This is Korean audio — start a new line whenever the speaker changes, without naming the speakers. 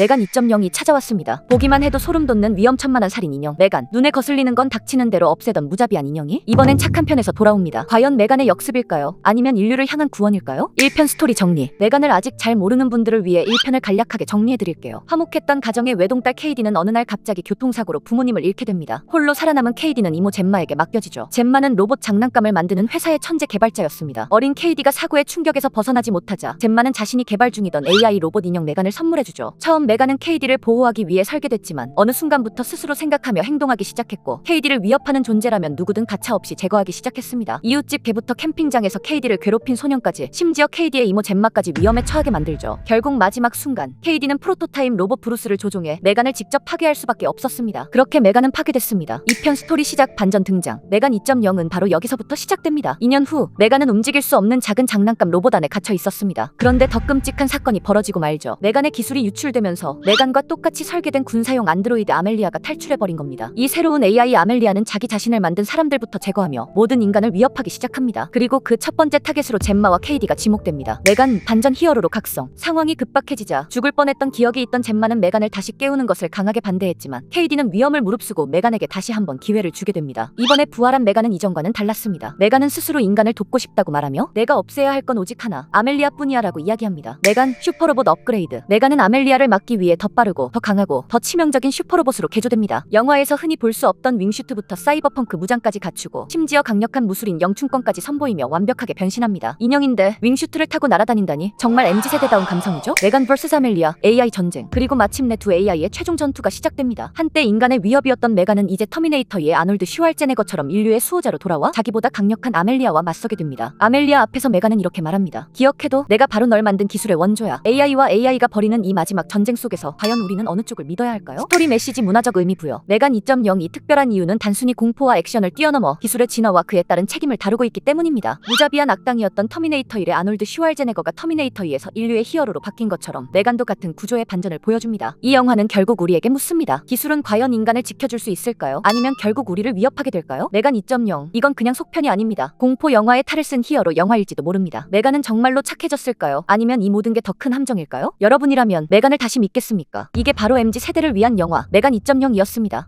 메간 2.0이 찾아왔습니다. 보기만 해도 소름 돋는 위험천만한 살인 인형 메간. 눈에 거슬리는 건 닥치는 대로 없애던 무자비한 인형이 이번엔 착한 편에서 돌아옵니다. 과연 메간의 역습일까요? 아니면 인류를 향한 구원일까요? 1편 스토리 정리. 메간을 아직 잘 모르는 분들을 위해 1편을 간략하게 정리해드릴게요. 화목했던 가정의 외동딸 KD는 어느 날 갑자기 교통사고로 부모님을 잃게 됩니다. 홀로 살아남은 KD는 이모 젬마에게 맡겨지죠. 젬마는 로봇 장난감을 만드는 회사의 천재 개발자였습니다. 어린 KD가 사고의 충격에서 벗어나지 못하자 젬마는 자신이 개발 중이던 AI 로봇 인형 메간을 선물해주죠. 처음 메간은 KD를 보호하기 위해 설계됐지만 어느 순간부터 스스로 생각하며 행동하기 시작했고 KD를 위협하는 존재라면 누구든 가차없이 제거하기 시작했습니다. 이웃집 개부터 캠핑장에서 KD를 괴롭힌 소년까지 심지어 KD의 이모 젬마까지 위험에 처하게 만들죠. 결국 마지막 순간 KD는 프로토타입 로봇 브루스를 조종해 메간을 직접 파괴할 수밖에 없었습니다. 그렇게 메간은 파괴됐습니다. 2편 스토리 시작 반전 등장. 메간 2.0은 바로 여기서부터 시작됩니다. 2년 후 메간은 움직일 수 없는 작은 장난감 로봇 안에 갇혀 있었습니다. 그런데 더 끔찍한 사건이 벌어지고 말죠. 메간의 기술이 유출되면서 메간과 똑같이 설계된 군사용 안드로이드 아멜리아가 탈출해버린 겁니다. 이 새로운 AI 아멜리아는 자기 자신을 만든 사람들부터 제거하며 모든 인간을 위협하기 시작합니다. 그리고 그 첫 번째 타겟으로 젬마와 KD가 지목됩니다. 메간 반전 히어로로 각성. 상황이 급박해지자 죽을 뻔했던 기억이 있던 젬마는 메간을 다시 깨우는 것을 강하게 반대했지만 KD는 위험을 무릅쓰고 메간에게 다시 한번 기회를 주게 됩니다. 이번에 부활한 메간은 이전과는 달랐습니다. 메간은 스스로 인간을 돕고 싶다고 말하며 내가 없애야 할 건 오직 하나 아멜리아뿐이야라고 이야기합니다. 메간 슈퍼로봇 업그레이드. 메간은 아멜리아를 막기 위해 더 빠르고 더 강하고 더 치명적인 슈퍼로봇으로 개조됩니다. 영화에서 흔히 볼 수 없던 윙슈트부터 사이버펑크 무장까지 갖추고 심지어 강력한 무술인 영춘권까지 선보이며 완벽하게 변신합니다. 인형인데 윙슈트를 타고 날아다닌다니 정말 MZ세대다운 감성이죠? 메간 vs 아멜리아 AI 전쟁 그리고 마침내 두 AI의 최종 전투가 시작됩니다. 한때 인간의 위협이었던 메간은 이제 터미네이터의 아놀드 슈왈제네거처럼 인류의 수호자로 돌아와 자기보다 강력한 아멜리아와 맞서게 됩니다. 아멜리아 앞에서 메간은 이렇게 말합니다. 기억해도 내가 바로 널 만든 기술의 원조야. AI와 AI가 벌이는 이 마지막 전쟁 속에서 과연 우리는 어느 쪽을 믿어야 할까요? 스토리 메시지 문화적 의미 부여. 메간 2.0이 특별한 이유는 단순히 공포와 액션을 뛰어넘어 기술의 진화와 그에 따른 책임을 다루고 있기 때문입니다. 무자비한 악당이었던 터미네이터 1의 아놀드 슈왈제네거가 터미네이터 2에서 인류의 히어로로 바뀐 것처럼 메간도 같은 구조의 반전을 보여줍니다. 이 영화는 결국 우리에게 묻습니다. 기술은 과연 인간을 지켜줄 수 있을까요? 아니면 결국 우리를 위협하게 될까요? 메간 2.0 이건 그냥 속편이 아닙니다. 공포 영화의 탈을 쓴 히어로 영화일지도 모릅니다. 메간은 정말로 착해졌을까요? 아니면 이 모든 게 더 큰 함정일까요? 여러분이라면 메간을 다시 믿겠습니까? 이게 바로 MZ 세대를 위한 영화 메간 2.0이었습니다.